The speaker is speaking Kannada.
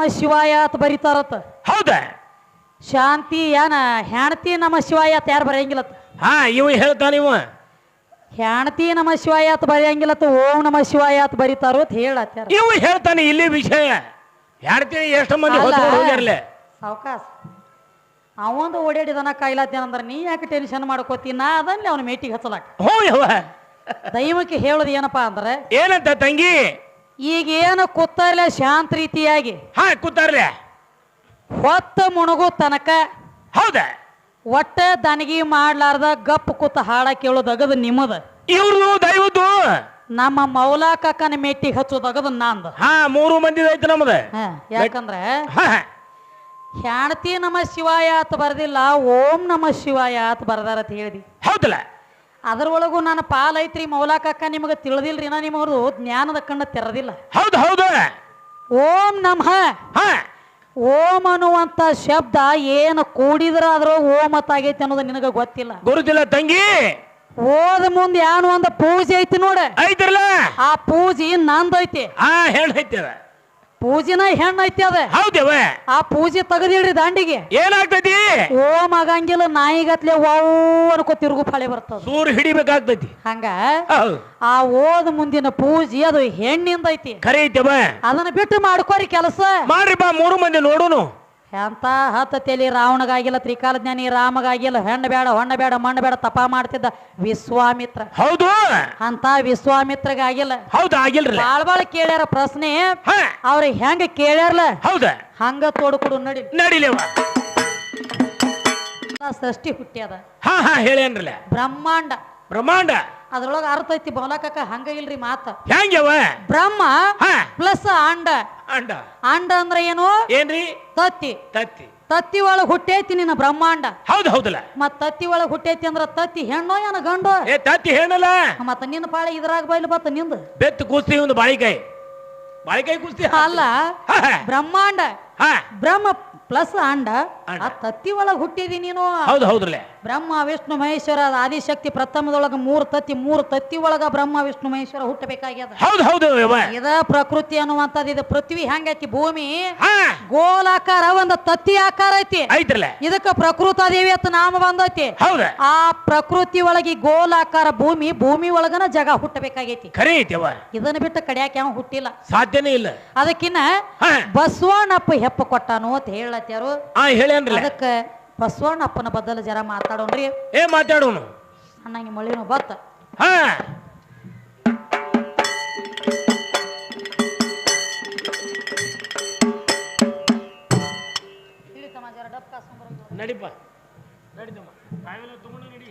ನಮ ಶಿವಾಯ ಅಂತ ಬರೀತಾರತ್ತ ಹೌದಾ? ಶಾಂತಿ ಏನ ಹೆಣತಿ ನಮ ಶಿವಾಯ ಅಂತ ಯಾರು ಬರೆಯಂಗಿಲ್ಲತ್ತ ಹಾ ಇವ ಹೇಳ್ತಾನ ಇವ. ಹೆಣತಿ ನಮ ಶಿವಾಯ ಅಂತ ಬರೆಯಂಗಿಲ್ಲತ್ತ ಓಂ ನಮ ಶಿವಾಯ ಅಂತ ಬರೀತಾರೋ ಅಂತ ಇವ ಹೇಳ್ತಾನೆ ಇಲ್ಲಿ ವಿಷಯ. ಹೆಣತಿ ಎಷ್ಟು ಮಂದಿ ಅಲ್ಲ. ಹೊತ್ಕೊಂಡು ಹೋಗ್ಯಾರಲೆ? ಅವಂದು ಓಡಾಡಿದನ ಕಾಯಿಲಾತೇನಂದ್ರ ನೀ ಯಾಕೆ ಟೆನ್ಷನ್ ಮಾಡ್ಕೋತಿ? ನಾ ಅದನ್ನೇ ಅವ್ನ ಮೇಟಿಗೆ ಹಚ್ಚಲಾಕ. ಹ್ಞೂ ಯವ್ವ ದೈವಕ್ಕೆ ಹೇಳೋದು ಏನಪ್ಪಾ ಅಂದ್ರೆ ಏನಂತ ತಂಗಿ? ಈಗ ಏನು ಕೂತಾರಲ್ಲ ಶಾಂತ ರೀತಿಯಾಗಿ? ಹಾ ಕೂತಾರ್ಲೆ. ಹೊತ್ತ ಮುಣಗು ತನಕ ಹೌದಾ? ಒಟ್ಟ ದನಗಿ ಮಾಡ್ಲಾರ್ದ ಗಪ್ ಕೂತ ಹಾಡ ಕೇಳೋದಗದು ನಿಮ್ಮದ. ಇವ್ರದು ದೈವದು ನಮ್ಮ ಮೌಲಾ ಕಾಕನ ಮೆಟ್ಟಿಗೆ ಹಚ್ಚೋದಗದು ನಂದು. ಹಾ ಮೂರು ಮಂದಿ ಐತೆ ನಮ್ದ. ಹಾ, ಯಾಕಂದ್ರೆ ಹಾ ಹಾ. ಹೆಣ್ತಿ ನಮ ಶಿವಾಯ ಅಂತ ಬರ್ದಿಲ್ಲ ಓಂ ನಮ ಶಿವಾಯ ಅಂತ ಬರ್ದಾರ ಅಂತ ಹೇಳಿದಿ. ಹೌದಲ್ಲ? ಅದ್ರೊಳಗೂ ನನ್ನ ಪಾಲೈತ್ರಿ ಮೌಲಾಕಕ್ಕ ಮೌಲಾ ಕಾಕ ನಿಮಗೆ ತಿಳಿದಿಲ್ರಿ ನಾ ನಿಮ್ಮವ್ರು ಜ್ಞಾನದ ಕಣ್ಣ ತೆರದಿಲ್ಲ. ಹೌದು ಹೌದು. ಓಂ ನಮಃ. ಹಾ. ಓಂ ಅನ್ನುವಂತ ಶಬ್ದ ಏನು ಕೂಡಿದ್ರ ಅದ್ರ ಓಂ ಅಂತ ಆಗೈತಿ ಅನ್ನೋದು ನಿನಗ ಗೊತ್ತಿಲ್ಲ. ಗುರುತಿಲ್ಲ ತಂಗಿ. ಓದ ಮುಂದೆ ಏನು ಒಂದು ಪೂಜೆ ಐತಿ ನೋಡ. ಐತ್ರಲ್ಲ ಆ ಪೂಜೆ ನಂದೈತಿ. ಹಾ ಅದ. ಪೂಜಿನ ಹೆಣ್ಣು ಐತಿ ಅದ. ಹೌದವ? ಆ ಪೂಜೆ ತೆಗದಿಡ್ರಿ ದಾಂಡಿಗೆ. ಏನಾಗ್ತೈತಿ? ಓಂ ಆಗಂಗಿಲ್ಲ ನಾಯಿಗತ್ಲೆ ವಾವ್ ಅನ್ಕೋ ತಿರುಗು ಫಳೆ ಬರ್ತದ. ಸೂರ್ ಹಿಡಿಬೇಕಾಗ್ತೈತಿ. ಹಂಗ? ಆ ಓದ ಮುಂದಿನ ಪೂಜೆ ಅದು ಹೆಣ್ಣಿಂದ ಐತಿ. ಖರೆ ಐತವ ಅದನ್ನ ಬಿಟ್ಟು ಮಾಡ್ಕೋರಿ ಕೆಲಸ. ಮಾಡ್ರಿ ಬಾ ಮೂರು ಮಂದಿ ನೋಡುನು. ಎಂತ ಹತ್ತ ತೆಲಿ ರಾವಣಗಾಗಿಲ್ಲ ತ್ರಿಕಾಲಜ್ಞಾನಿ ರಾಮಗಾಗಿಲ್ಲ ಹೆಣ್ಣು ಬೇಡ ಹೊಣ್ಣ ಬೇಡ ಮಣ್ಣು ಬೇಡ ತಪ ಮಾಡ್ತಿದ್ದ ವಿಶ್ವಾಮಿತ್ರ. ಹೌದು. ಅಂತ ವಿಶ್ವಾಮಿತ್ರಗಾಗಿಲ್ಲ. ಹೌದು ಆಗಿಲ್ರಿ. ಬಾಳ್ ಬಾಳ್ ಕೇಳ್ಯಾರ ಪ್ರಶ್ನೆ. ಅವ್ರ ಹೆಂಗ ಕೇಳ್ಯಾರಲ್ಲ ಹೌದ. ಹಂಗ ತೋಡ್ಕೊಡು ನಡಿ. ನಡಿಲೇವ. ಸೃಷ್ಟಿ ಹುಟ್ಟ್ಯದ. ಹಾ ಹಾ ಹೇಳೇನ್ರಲ್ಲ. ಬ್ರಹ್ಮಾಂಡ. ಬ್ರಹ್ಮಾಂಡ. ಅದ್ರೊಳಗ ಅರ್ಥ ಐತಿ ಬೋಲಾಕ ಹಂಗ ಇಲ್ರಿ ಮಾತ. ಹೆಂಗವ ಬ್ರಹ್ಮ ಪ್ಲಸ್ ಅಂಡ. ಅಂಡ. ಅಂಡ ಅಂದ್ರೆ ಏನು? ಏನ್ರಿ? ತತ್ತಿ. ತತ್ತಿ. ತತ್ತಿ ಒಳಗ ಹುಟ್ಟೈತಿ ನಿನ್ನ ಬ್ರಹ್ಮಾಂಡ. ಹೌದು ಹೌದಲ್ಲ. ಮತ್ ತತ್ತಿ ಒಳಗ ಹುಟ್ಟೈತಿ ಅಂದ್ರ ತತ್ತಿ ಹೆಣ್ಣೋ ಏನ ಗಂಡು? ಏ ತತ್ತಿ ಹೆಣ್ಣಲ್ಲ. ಮತ್ತ ನಿನ್ನ ಪಾಳೆ ಇದ್ರಾಗ ಬೈಲು ಬತ್ತ ನಿಂದ. ಬೆತ್ತ ಕೂಸ್ತಿ ಒಂದು ಬಾಳಿಕಾಯಿ. ಬಾಳಿಕಾಯಿ ಕೂಸ್ತಿ ಅಲ್ಲ. ಬ್ರಹ್ಮಾಂಡ. ಹಾ. ಬ್ರಹ್ಮ ಪ್ಲಸ್ ಅಂಡ. ಅಂಡ. ಆ ತತ್ತಿ ಒಳಗ ಹುಟ್ಟಿದಿ ನೀನು. ಹೌದು ಹೌದ್ರಲ್ಲ. ಬ್ರಹ್ಮ ವಿಷ್ಣು ಮಹೇಶ್ವರ ಆದಿಶಕ್ತಿ ಪ್ರಥಮದೊಳಗ ಮೂರು ತತ್ತಿ ಮೂರು ತತ್ತಿ ಒಳಗ ಬ್ರಹ್ಮ ವಿಷ್ಣು ಮಹೇಶ್ವರ ಹುಟ್ಟಬೇಕಾಗ್ಯದ. ಹೌದು ಇದ ಪ್ರಕೃತಿ ಅನ್ನುವಂಥದ್ದು ಇದು ಪೃಥ್ವಿ ಹೆಂಗೈತಿ ಭೂಮಿ ಗೋಲಾಕಾರ ಒಂದು ತತ್ತಿ ಆಕಾರ ಐತಿ. ಇದಕ್ಕ ಪ್ರಕೃತ ದೇವಿ ಅಂತ ನಾಮ ಬಂದೈತಿ. ಆ ಪ್ರಕೃತಿ ಒಳಗೆ ಗೋಲಾಕಾರ ಭೂಮಿ ಭೂಮಿ ಒಳಗನ ಜಗ ಹುಟ್ಟಬೇಕಾಗೈತಿ. ಖರೆ ಇದನ್ನ ಬಿಟ್ಟು ಕಡಿಯಾಕ ಯಾವ ಹುಟ್ಟಿಲ್ಲ. ಸಾಧ್ಯನೇ ಇಲ್ಲ. ಅದಕ್ಕಿನ್ನ ಬಸವಣ್ಣಪ್ಪ ಹೆಪ್ಪ ಕೊಟ್ಟಾನು ಅಂತ ಹೇಳತ್ತಾರು ಅದಕ್ಕ ಬಸವಣ್ಣಪ್ಪನ ಬದಲು ಜರ ಮಾತಾಡೋಣ್ರಿ ಏ ಮಾತಾಡೋನು ಅಣ್ಣಂಗೆ ಮಳಿನೂ ಬತ್ತ. ಹಾ. ನಡಿಪ ನಡಿತಮ್ಮ. ಕಾಯಿಲೆ ತಗೊಂಡು ನಡಿ.